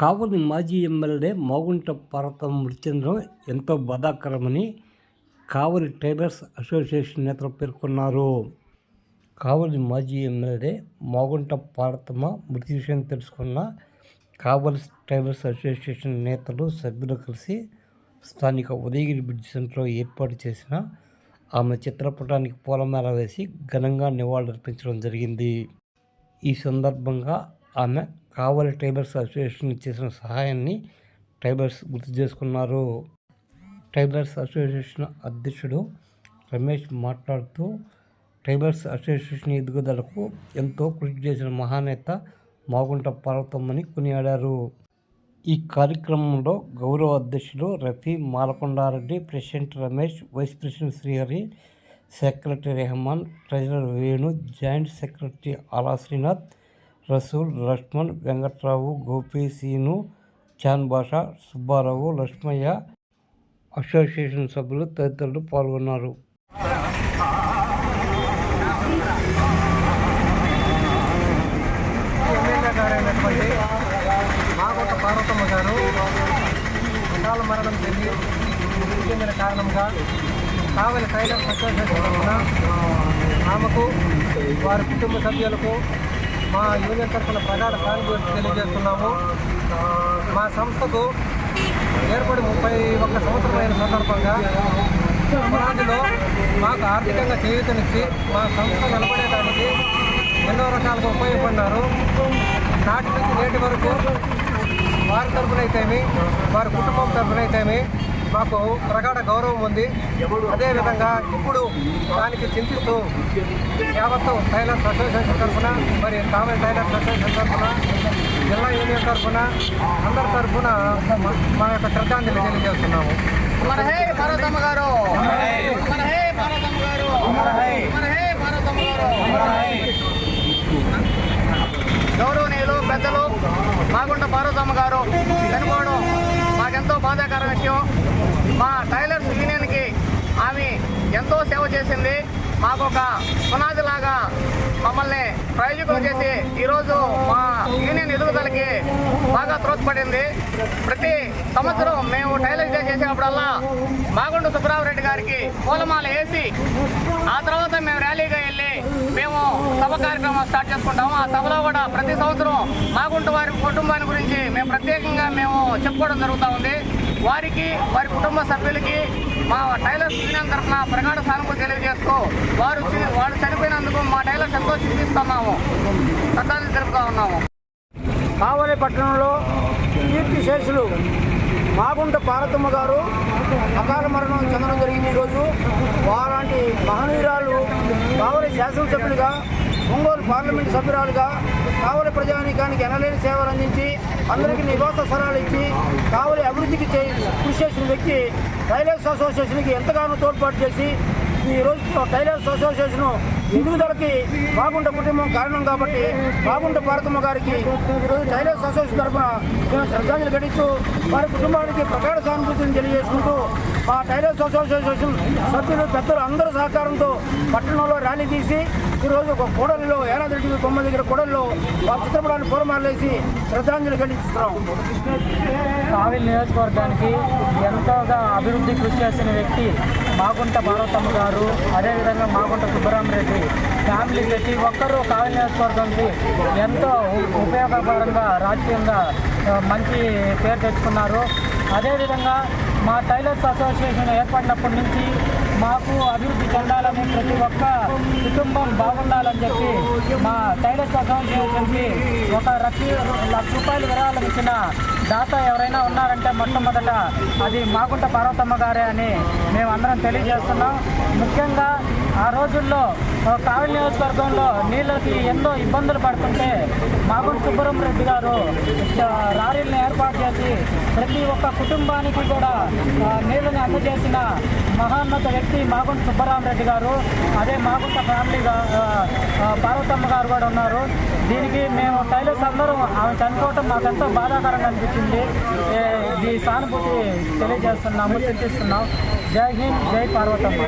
కావలి మాజీ ఎమ్మెల్యే మోగుంట పార్వతమ్మ మృతి చెందడం ఎంతో బాధాకరమని కావలి టైలర్స్ అసోసియేషన్ నేతలు పేర్కొన్నారు. కావలి మాజీ ఎమ్మెల్యే మోగుంట పార్వతమ్మ మృతి విషయం తెలుసుకున్న కావలి టైలర్స్ అసోసియేషన్ నేతలు సభ్యులు కలిసి స్థానిక ఉదయగిరి బ్రిడ్జ్ సెంటర్లో ఏర్పాటు చేసిన ఆమె చిత్రపటానికి పూలమాల వేసి ఘనంగా నివాళులర్పించడం జరిగింది. ఈ సందర్భంగా ఆమె కావలి ట్రైబర్స్ అసోసియేషన్ చేసిన సహాయాన్ని ట్రైబర్స్ గుర్తు చేసుకున్నారు. ట్రైబర్స్ అసోసియేషన్ అధ్యక్షుడు రమేష్ మాట్లాడుతూ ట్రైబర్స్ అసోసియేషన్ ఎదుగుదలకు ఎంతో కృషి చేసిన మహానేత మాగుంట పార్వతమ్మని కొనియాడారు. ఈ కార్యక్రమంలో గౌరవ అధ్యక్షులు Rafi Malakondareddy president Ramesh vice president Srihari secretary Rehman treasurer Venu joint secretary ఆలా శ్రీనాథ్ రసూల్ లక్ష్మణ్ వెంకట్రావు గోపి సీను చాన్ బాషా సుబ్బారావు లక్ష్మయ్య అసోసియేషన్ సభ్యులు తదితరులు పాల్గొన్నారు. మాగొట్ట పార్వతమ్మ గారు అకాల మరణం చెంది మృతి చెందిన కారణంగా కావలి కైలాస ఆమెకు వారి కుటుంబ సభ్యులకు మా యూనియన్ తరఫున ప్రగాఢ సానుభూతి తెలియజేస్తున్నాము. మా సంస్థకు ఏర్పడి ముప్పై ఒక్క సంవత్సరమైన సందర్భంగా పునాదిలో మాకు ఆర్థికంగా చేయూతనిచ్చి మా సంస్థ నిలబడేదానికి ఎన్నో రకాలుగా ఉపయోగపడినారు. నాటి నుంచి నేటి వరకు వారి తరఫునైతేమి వారి కుటుంబం తరఫునైతేమి మాకు ప్రగాఢ గౌరవం ఉంది. అదేవిధంగా ఇప్పుడు దానికి చింతిస్తూ యావత్తు టైలర్స్ అసోసియేషన్ తరఫున మరి కామన్ టైలర్స్ అసోసియేషన్ తరఫున జిల్లా యూనియన్ తరఫున అందరి తరఫున మా- యొక్క శ్రద్ధాంజలి తెలియజేస్తున్నాము. మన హే భారతమ్మ గారు! హే భారతమ్మ గారు! గౌరవనీయులు పెద్దలు మాగుంట పార్వతమ్మ గారు చనిపోవడం ఎంతో బాధాకర విషయం. మా టైలర్స్ యూనియన్కి ఆమె ఎంతో సేవ చేసింది. మాకు ఒక పునాదిలాగా మమ్మల్ని ప్రయోజకులు చేసి ఈరోజు మా యూనియన్ ఎదుగుదలకి బాగా త్రోత్పడింది ప్రతి సంవత్సరం మేము టైలర్ డే చేసేటప్పుడల్లా మాగుండు సుబ్రహ్మరెడ్డి గారికి పూలమాల వేసి ఆ తర్వాత మేము ర్యాలీగా వెళ్ళి మేము సభ కార్యక్రమం స్టార్ట్ చేసుకుంటాము. ఆ సభలో కూడా ప్రతి సంవత్సరం మాగుంటు వారి కుటుంబాన్ని గురించి మేము ప్రత్యేకంగా మేము చెప్పుకోవడం జరుగుతూ ఉంది. వారికి వారి కుటుంబ సభ్యులకి మా టైలర్స్ యూనియన్ తరఫున ప్రగాఢ సానుభూతి తెలియజేస్తూ వారు వారు చనిపోయినందుకు మా టైలర్స్ ఎంతో చింతిస్తున్నాము శ్రద్ధాంజలి తెలుపుతా ఉన్నాము. కావలి పట్టణంలో కీర్తి శేషులు మాగుంట పార్వతమ్మ గారు అకాల మరణం చెందడం జరిగింది ఈరోజు. వారాంటి మహనీయురాలు కావలి శాసనసభ్యులుగా ఒంగోలు పార్లమెంటు సభ్యురాలుగా కావలి ప్రజానీకానికి ఎనలేని సేవలు అందించి అందరికీ నివాస స్థలాలు ఇచ్చి కావలి అభివృద్ధికి చే కృషి చేసిన వ్యక్తి టైలర్స్ అసోసియేషన్కి ఎంతగానో తోడ్పాటు చేసి ఈ రోజు టైలర్స్ అసోసియేషన్ ఎదుగుదలకి బాగుంట కుటుంబం కారణం కాబట్టి బాగుంట భారతమ్మ గారికి ఈరోజు టైలర్స్ అసోసియేషన్ తరఫున మేము శ్రద్ధాంజలి ఘటిస్తూ వారి కుటుంబానికి ప్రగాఢ సానుభూతిని తెలియజేసుకుంటూ మా టైలర్స్ అసోసియేషన్ సభ్యులు పెద్దలు అందరి సహకారంతో పట్టణంలో ర్యాలీ తీసి ఈరోజు ఒక కూడలిలో ఏనాది రెడ్డి బొమ్మ దగ్గర కూడలిలో వారి చిత్రపటాన్ని పూలమాలేసి శ్రద్ధాంజలి ఘటిస్తున్నాం. కావిల్ నియోజకవర్గానికి ఎంతగా అభివృద్ధి కృషి చేసిన వ్యక్తి మాగుంట పార్వతమ్మ గారు అదేవిధంగా మాగుంట సుబ్బరామరెడ్డి ఫ్యామిలీ ప్రతి ఒక్కరూ కావిల్ నియోజకవర్గానికి ఎంతో ఉపయోగకరంగా రాజకీయంగా మంచి పేరు తెచ్చుకున్నారు. అదేవిధంగా మా టైలర్స్ అసోసియేషన్ ఏర్పడినప్పటి నుంచి మాకు అభివృద్ధి చెందాలని ప్రతి ఒక్క కుటుంబం బాగుండాలని చెప్పి మా టైలర్స్ అసోసియేషన్కి ఒక లక్ష లక్ష రూపాయలు విరాళం ఇచ్చిన దాత ఎవరైనా ఉన్నారంటే మొట్టమొదట అది మాగుంట పార్వతమ్మ గారే అని మేము అందరం తెలియజేస్తున్నాం. ముఖ్యంగా ఆ రోజుల్లో కావలి నియోజకవర్గంలో నీళ్ళకి ఎన్నో ఇబ్బందులు పడుతుంటే మాగుంట సుబ్బరం రెడ్డి గారు ఆ, లారీలను ఏర్పాటు చేసి ప్రతి ఒక్క కుటుంబానికి కూడా నీళ్ళని అందజేసిన మహాన్నత వ్యక్తి మాగుంట సుబ్బరామరెడ్డి గారు అదే మాగుంట ఫ్యామిలీ పార్వతమ్మ గారు కూడా ఉన్నారు. దీనికి మేము టైలర్స్ అందరూ ఆమె చనిపోవటం మాకెంతో బాధాకరంగా అనిపించింది. ఈ సానుభూతి తెలియజేస్తున్నాము చింతిస్తున్నాం జై హింద్ జై పార్వతమ్మ.